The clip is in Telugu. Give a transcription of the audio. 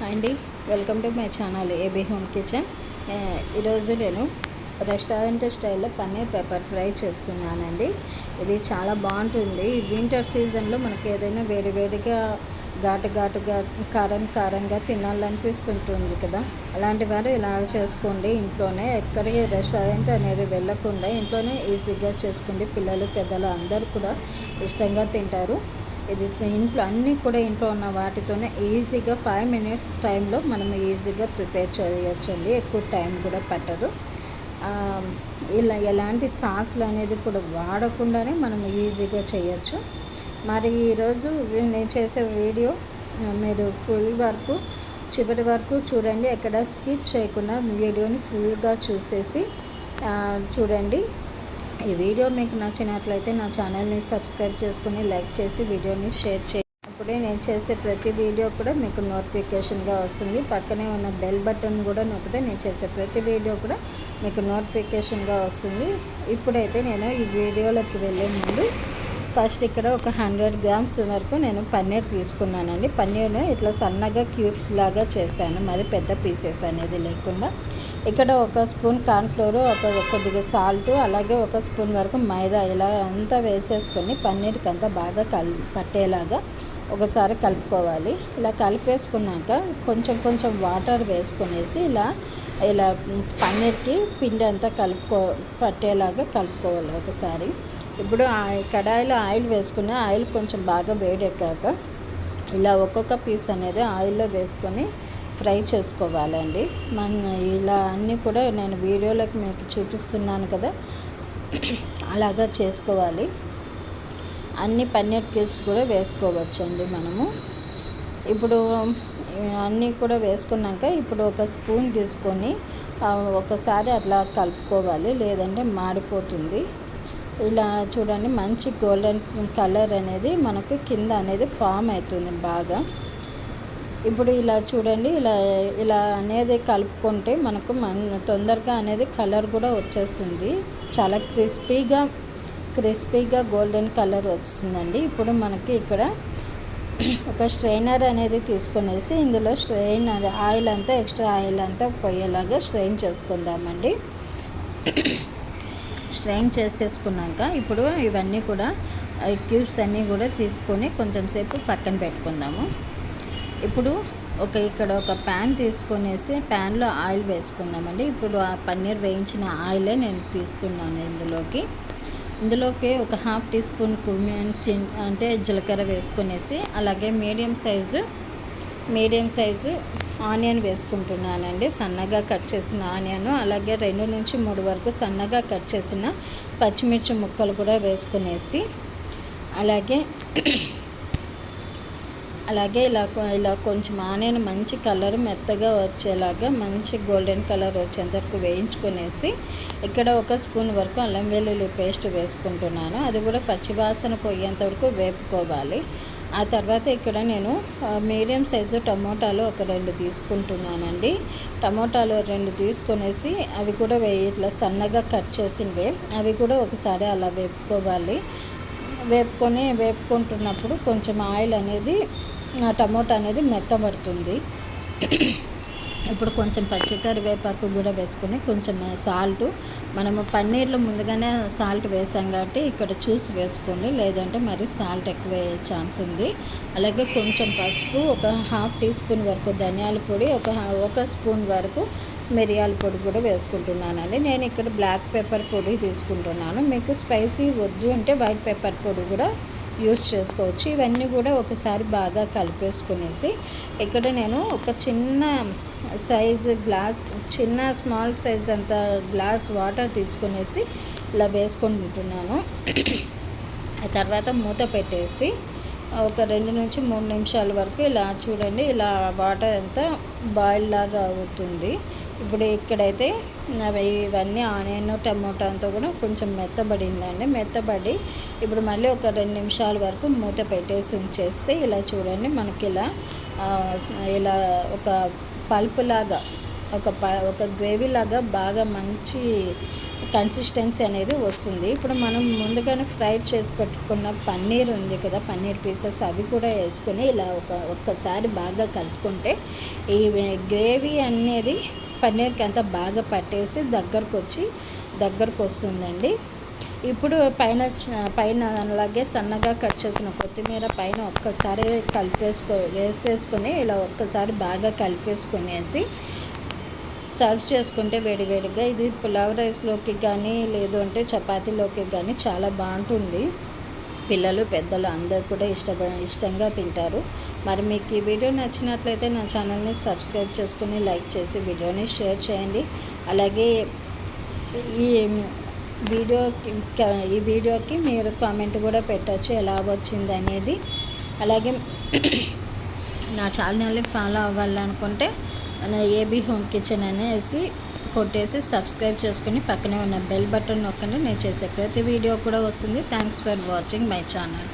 హాయ్ అండి. Welcome to my channel AB home kitchen. ఈరోజు నేను రెస్టారెంట్ స్టైల్లో పన్నీర్ పెప్పర్ ఫ్రై చేస్తున్నానండి. ఇది చాలా బాగుంటుంది. ఈ వింటర్ సీజన్లో మనకి ఏదైనా వేడివేడిగా ఘాటు ఘాటుగా కారం కారంగా తినాలనిపిస్తుంటుంది కదా. అలాంటి వారు ఇలా చేసుకోండి. ఇంట్లోనే ఎక్కడికి రెస్టారెంట్ అనేది వెళ్ళకుండా ఇంట్లోనే ఈజీగా చేసుకోండి పిల్లలు పెద్దలు అందరూ కూడా ఇష్టంగా తింటారు. ఇది ఇంట్లో అన్నీ కూడా ఇంట్లో ఉన్న వాటితోనే ఈజీగా ఫైవ్ మినిట్స్ టైంలో మనం ఈజీగా ప్రిపేర్ చేయొచ్చండి. ఎక్కువ టైం కూడా పట్టదు. ఇలా ఎలాంటి సాస్లు అనేది కూడా వాడకుండానే మనం ఈజీగా చేయొచ్చు. మరి ఈరోజు నేను చేసే వీడియో మీరు ఫుల్ వరకు చివరి వరకు చూడండి. ఎక్కడ స్కిప్ చేయకుండా వీడియోని ఫుల్గా చూసేసి చూడండి. ఈ వీడియో మీకు నచ్చినట్లయితే నా ఛానల్ని సబ్స్క్రైబ్ చేసుకుని లైక్ చేసి వీడియోని షేర్ చేయండి. అప్పుడే నేను చేసే ప్రతి వీడియో కూడా మీకు నోటిఫికేషన్గా వస్తుంది. పక్కనే ఉన్న బెల్ బటన్ కూడా నొక్కితే నేను చేసే ప్రతి వీడియో కూడా మీకు నోటిఫికేషన్గా వస్తుంది. ఇప్పుడైతే నేను ఈ వీడియోలోకి వెళ్ళే ముందు ఫస్ట్ ఇక్కడ ఒక హండ్రెడ్ గ్రామ్స్ వరకు నేను పన్నీర్ తీసుకున్నానండి. పన్నీర్ను ఇట్లా సన్నగా క్యూబ్స్ లాగా చేశాను. మరి పెద్ద పీసెస్ అనేది లేకుండా. ఇక్కడ ఒక స్పూన్ కార్న్ఫ్లోర్ ఒక కొద్దిగా సాల్ట్ అలాగే ఒక స్పూన్ వరకు మైదా. ఇలా అంతా వేసేసుకొని పన్నీర్కి అంతా బాగా కల్ పట్టేలాగా ఒకసారి కలుపుకోవాలి. ఇలా కలిపేసుకున్నాక కొంచెం కొంచెం వాటర్ వేసుకునేసి ఇలా ఇలా పన్నీర్కి పిండి అంతా కలుపుకో పట్టేలాగా కలుపుకోవాలి ఒకసారి. ఇప్పుడు ఆ కడాయిలో ఆయిల్ వేసుకుని ఆయిల్ కొంచెం బాగా వేడెక్కాక ఇలా ఒక్కొక్క పీస్ అనేది ఆయిల్లో వేసుకొని ఫ్రై చేసుకోవాలండి. మన ఇలా అన్నీ కూడా నేను వీడియోలోకి మీకు చూపిస్తున్నాను కదా. అలాగా చేసుకోవాలి. అన్ని పన్నీర్ క్యూబ్స్ కూడా వేసుకోవచ్చండి మనము. ఇప్పుడు అన్నీ కూడా వేసుకున్నాక ఇప్పుడు ఒక స్పూన్ తీసుకొని ఒకసారి అట్లా కలుపుకోవాలి. లేదంటే మాడిపోతుంది. ఇలా చూడండి మంచి గోల్డెన్ కలర్ అనేది మనకు కింద అనేది ఫామ్ అవుతుంది బాగా. ఇప్పుడు ఇలా చూడండి ఇలా ఇలా అనేది కలుపుకుంటే మనకు మన తొందరగా అనేది కలర్ కూడా వచ్చేస్తుంది. చాలా క్రిస్పీగా క్రిస్పీగా గోల్డెన్ కలర్ వస్తుందండి. ఇప్పుడు మనకి ఇక్కడ ఒక స్ట్రైనర్ అనేది తీసుకునేసి ఇందులో స్ట్రెయిన్ ఆయిల్ అంతా ఎక్స్ట్రా ఆయిల్ అంతా పోయేలాగా స్ట్రెయిన్ చేసుకుందామండి. స్ట్రెయిన్ చేసేసుకున్నాక ఇప్పుడు ఇవన్నీ కూడా క్యూబ్స్ అన్నీ కూడా తీసుకొని కొంచెం సేపు పక్కన పెట్టుకుందాము. ఇప్పుడు ఒక ఇక్కడ ఒక ప్యాన్ తీసుకొనేసి ప్యాన్లో ఆయిల్ వేసుకుందామండి. ఇప్పుడు ఆ పన్నీర్ వేయించిన ఆయిలే నేను తీస్తున్నాను ఇందులోకి. ఇందులోకి ఒక హాఫ్ టీ స్పూన్ కుమియన్స్ అంటే జీలకర్ర వేసుకునేసి అలాగే medium size medium size onion వేసుకుంటున్నానండి. సన్నగా కట్ చేసిన ఆనియన్ అలాగే రెండు నుంచి మూడు వరకు సన్నగా కట్ చేసిన పచ్చిమిర్చి ముక్కలు కూడా వేసుకునేసి అలాగే అలాగే ఇలా ఇలా కొంచెం ఆనియన్ మంచి కలర్ మెత్తగా వచ్చేలాగా మంచి గోల్డెన్ కలర్ వచ్చేంత వరకు వేయించుకునేసి ఇక్కడ ఒక స్పూన్ వరకు అల్లం వెల్లుల్లి పేస్ట్ వేసుకుంటున్నాను. అది కూడా పచ్చివాసన పోయేంత వరకు వేపుకోవాలి. ఆ తర్వాత ఇక్కడ నేను మీడియం సైజు టమోటాలు ఒక రెండు తీసుకుంటున్నానండి. టమోటాలు రెండు తీసుకొనేసి అవి కూడా వే ఇట్లా సన్నగా కట్ చేసినవే అవి కూడా ఒకసారి అలా వేపుకోవాలి. వేపుకొని వేపుకుంటున్నప్పుడు కొంచెం ఆయిల్ అనేది టమోటా అనేది మెత్తబడుతుంది. ఇప్పుడు కొంచెం పచ్చి కరివేపాకు కూడా వేసుకుని కొంచెం సాల్ట్ మనము పన్నీర్లో ముందుగానే సాల్ట్ వేసాం కాబట్టి ఇక్కడ చూసి వేసుకోండి. లేదంటే మరి సాల్ట్ ఎక్కువ అయ్యే ఛాన్స్ ఉంది. అలాగే కొంచెం పసుపు ఒక హాఫ్ టీ స్పూన్ వరకు ధనియాల పొడి ఒక ఒక స్పూన్ వరకు మిరియాల పొడి కూడా వేసుకుంటున్నానండి. నేను ఇక్కడ బ్లాక్ పెప్పర్ పొడి తీసుకుంటున్నాను. మీకు స్పైసీ వద్దు అంటే వైట్ పెప్పర్ పొడి కూడా యూస్ చేసుకోవచ్చు. ఇవన్నీ కూడా ఒకసారి బాగా కలిపేసుకునేసి ఇక్కడ నేను ఒక చిన్న సైజు గ్లాస్ చిన్న స్మాల్ సైజ్ అంత గ్లాస్ వాటర్ తీసుకునేసి ఇలా వేసుకుంటున్నాను. ఆ తర్వాత మూత పెట్టేసి ఒక రెండు నుంచి మూడు నిమిషాల వరకు ఇలా చూడండి ఇలా వాటర్ అంతా బాయిల్ లాగా అవుతుంది. ఇప్పుడు ఇక్కడైతే అవి ఇవన్నీ ఆనియన్ టమోటా అంతా కూడా కొంచెం మెత్తబడిందండి. మెత్తబడి ఇప్పుడు మళ్ళీ ఒక రెండు నిమిషాల వరకు మూత పెట్టేసి ఉంచేస్తే ఇలా చూడండి మనకి ఇలా ఇలా ఒక పల్పులాగా ఒక ప ఒక గ్రేవీ లాగా బాగా మంచి కన్సిస్టెన్సీ అనేది వస్తుంది. ఇప్పుడు మనం ముందుగానే ఫ్రైడ్ చేసి పెట్టుకున్న పన్నీర్ ఉంది కదా పన్నీర్ పీసెస్ అవి కూడా వేసుకొని ఇలా ఒక ఒక్కసారి బాగా కలుపుకుంటే ఈ గ్రేవీ అనేది పన్నీర్కి అంతా బాగా పట్టేసి దగ్గరకు వచ్చి దగ్గరకు వస్తుందండి ఇప్పుడు పైన పైన అలాగే సన్నగా కట్ చేసిన కొత్తిమీర పైన ఒక్కసారి కలిపేసుకో వేసేసుకొని ఇలా ఒక్కసారి బాగా కలిపేసుకునేసి సర్వ్ చేసుకుంటే వేడివేడిగా ఇది పులావ్ రైస్లోకి కానీ లేదు అంటే చపాతీలోకి కానీ చాలా బాగుంటుంది. పిల్లలు పెద్దలు అందరు కూడా ఇష్టప ఇష్టంగా తింటారు. మరి మీకు ఈ వీడియో నచ్చినట్లయితే నా ఛానల్ని సబ్స్క్రైబ్ చేసుకుని లైక్ చేసి వీడియోని షేర్ చేయండి. అలాగే ఈ వీడియోకి ఈ వీడియోకి మీరు కామెంట్ కూడా పెట్టచ్చు ఎలా వచ్చింది అనేది. అలాగే నా ఛానల్ని ఫాలో అవ్వాలనుకుంటే మన ఏబీ హోమ్ కిచెన్ అనేసి కొట్టేసి సబ్స్క్రైబ్ చేసుకుని పక్కనే ఉన్న బెల్ బటన్ నొక్కండి. నేను చేసే ప్రతి వీడియో కూడా వస్తుంది. Thanks for watching my channel